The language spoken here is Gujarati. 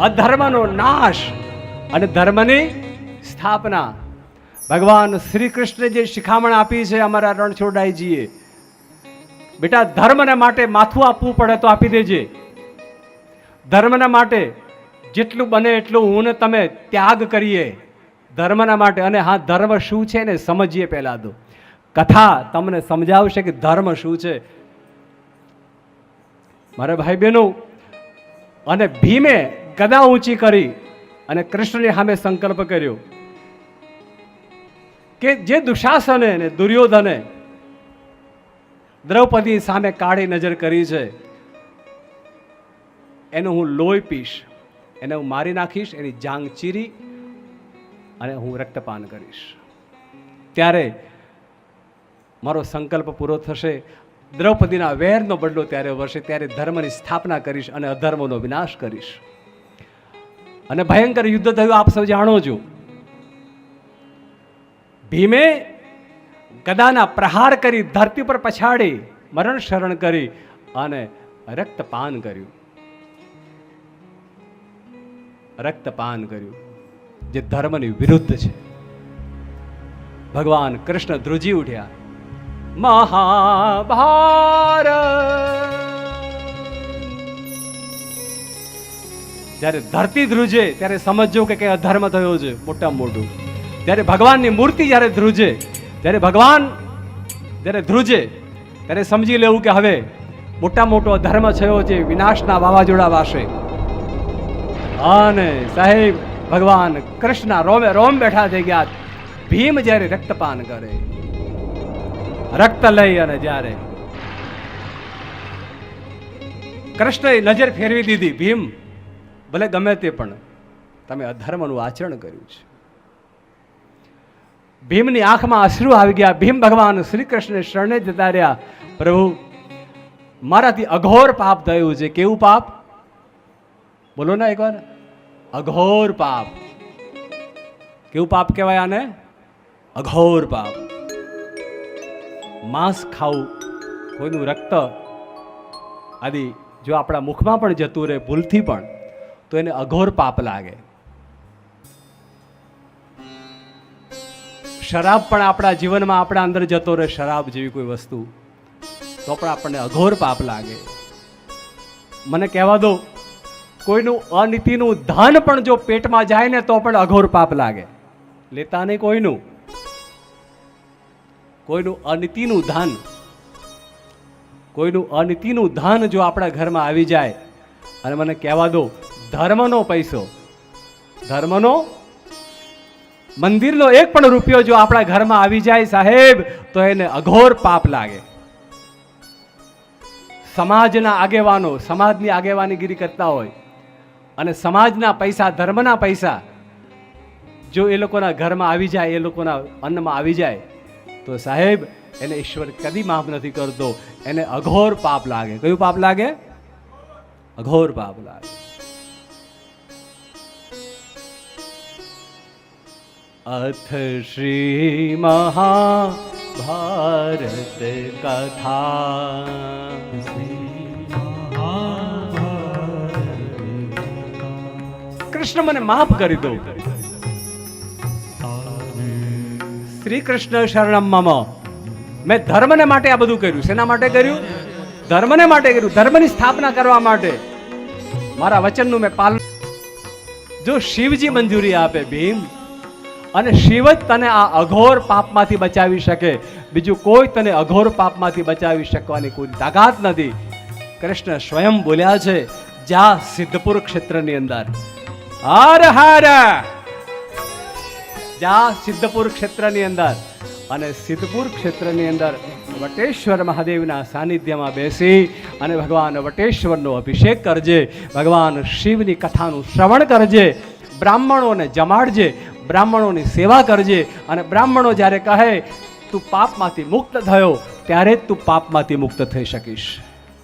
અધર્મનો નાશ અને ધર્મની સ્થાપના. ભગવાન શ્રી કૃષ્ણે જે શિખામણ આપી છે અમારા રણછોડાઈજીએ બેટા, ધર્મને માટે માથું આપવું પડે તો આપી દેજે. ધર્મના માટે જેટલું બને એટલું હું ને તમે ત્યાગ કરીએ. ધર્મના માટે, અને હા, ધર્મ શું છે ને સમજીએ પહેલાં તો. કથા તમને સમજાવશે કે ધર્મ શું છે. મારા ભાઈ બહેનો અને ભીમે ગદા ઊંચી કરી અને કૃષ્ણની સામે સંકલ્પ કર્યો કે જે દુશાસને ને દુર્યોધને દ્રૌપદી સામે કાળી નજર કરી છે, એનું હું લોહી પીશ, એને હું મારી નાખીશ, એની જાંગ ચીરી અને હું રક્તપાન કરીશ. ત્યારે મારો સંકલ્પ પૂરો થશે. દ્રૌપદીના વેરનો બદલો ત્યારે વર્ષે ત્યારે ધર્મની સ્થાપના કરીશ અને અધર્મનો વિનાશ કરીશ. અને ભયંકર યુદ્ધ થયું, આપ સૌ જાણો છો. ભીમે ગદાના પ્રહાર કરી, ધરતી પર પછાડી, મરણ શરણ કરી અને રક્તપાન કર્યું. રક્તપાન કર્યું, જે ધર્મની વિરુદ્ધ છે. ભગવાન કૃષ્ણ ધ્રુજી ઉઠ્યા, મહાભારત જ્યારે ધરતી ધ્રુજે, ત્યારે સમજજો કે કઈ અધર્મ થયો છે, મોટા મોટું જ્યારે ભગવાનની મૂર્તિ જ્યારે ધ્રુજે, ત્યારે ભગવાન જ્યારે ધ્રુજે, ત્યારે સમજી લેવું કે હવે મોટા મોટો અધર્મ થયો છે, વિનાશના વાવાઝોડા વાસે અને સાહેબ, ભગવાન કૃષ્ણ રોમે, રોમ બેઠા થઈ ગયા. ભીમ જ્યારે રક્તપાન કરે. રક્ત લઈ અને જ્યારે કૃષ્ણએ નજર ફેરવી દીધી, ભીમ ભલે ગમે તે પણ તમે અધર્મનું આચરણ કર્યું છે. ભીમની આંખમાં અશ્રુ આવી ગયા. ભીમ ભગવાન શ્રી કૃષ્ણ શરણે જતા રહ્યા. પ્રભુ, મારાથી અઘોર પાપ થયું છે. કેવું પાપ? બોલો ને એકવાર. અઘોર પાપ. કેવું પાપ કહેવાય આને? અઘોર પાપ. માંસ ખાવું, કોઈનું રક્ત આદિ જો આપણા મુખમાં પણ જતું રહે, ભૂલથી પણ તો એને અઘોર પાપ લાગે. શરાબ પણ આપણા જીવનમાં આપણા અંદર જતો રહે, શરાબ જેવી કોઈ વસ્તુ. તો પણ આપણને અઘોર પાપ લાગે. મને કહેવા દો, કોઈનું અનીતિનું ધન પણ જો પેટમાં જાય ને તો પણ અઘોર પાપ લાગે. લેતા નહીં કોઈનું. કોઈનું અનીતિનું ધન, કોઈનું અનીતિનું ધન જો આપણા ઘરમાં આવી જાય, અને મને કહેવા દો ધર્મનો પૈસો. ધર્મનો મંદિરનો એક પણ રૂપિયો જો આપણા ઘરમાં આવી જાય સાહેબ, તો એને અઘોર પાપ લાગે. સમાજના આગેવાનો, સમાજની આગેવાનીગીરી કરતા હોય અને સમાજના પૈસા, ધર્મના પૈસા જો એ લોકોના ઘરમાં આવી જાય, એ લોકોના અન્નમાં આવી જાય, તો સાહેબ, એને ઈશ્વર કદી માફ નથી કરતો. એને અઘોર પાપ લાગે. કયું પાપ લાગે? અઘોર પાપ લાગે. અથ શ્રી મહાભારત કથા કૃષ્ણ મને માફ કરી દો. શ્રી કૃષ્ણ શરણમ મેં ધર્મને માટે આ બધું કર્યું. શેના માટે કર્યું? ધર્મને માટે કર્યું. ધર્મની સ્થાપના કરવા માટે. મારા વચનનું મેં પાલન જો શિવજી મંજૂરી આપે ભીમ અને શિવ જ તને આ અઘોર પાપમાંથી બચાવી શકે. બીજું કોઈ તને અઘોર પાપમાંથી બચાવી શકવાની કોઈ તાકાત નથી. કૃષ્ણ સ્વયં બોલ્યા છે, જા સિદ્ધપુર ક્ષેત્રની અંદર. હર હર! જા સિદ્ધપુર ક્ષેત્રની અંદર. અને સિદ્ધપુર ક્ષેત્રની અંદર વટેશ્વર મહાદેવના સાનિધ્યમાં બેસી અને ભગવાન વટેશ્વરનો અભિષેક કરજે, ભગવાન શિવની કથાનું શ્રવણ કરજે, બ્રાહ્મણોને જમાડજે બ્રાહ્મણોની સેવા કરજે. અને બ્રાહ્મણો જ્યારે કહે, તું પાપમાંથી મુક્ત થયો, ત્યારે જ તું પાપમાંથી મુક્ત થઈ શકીશ.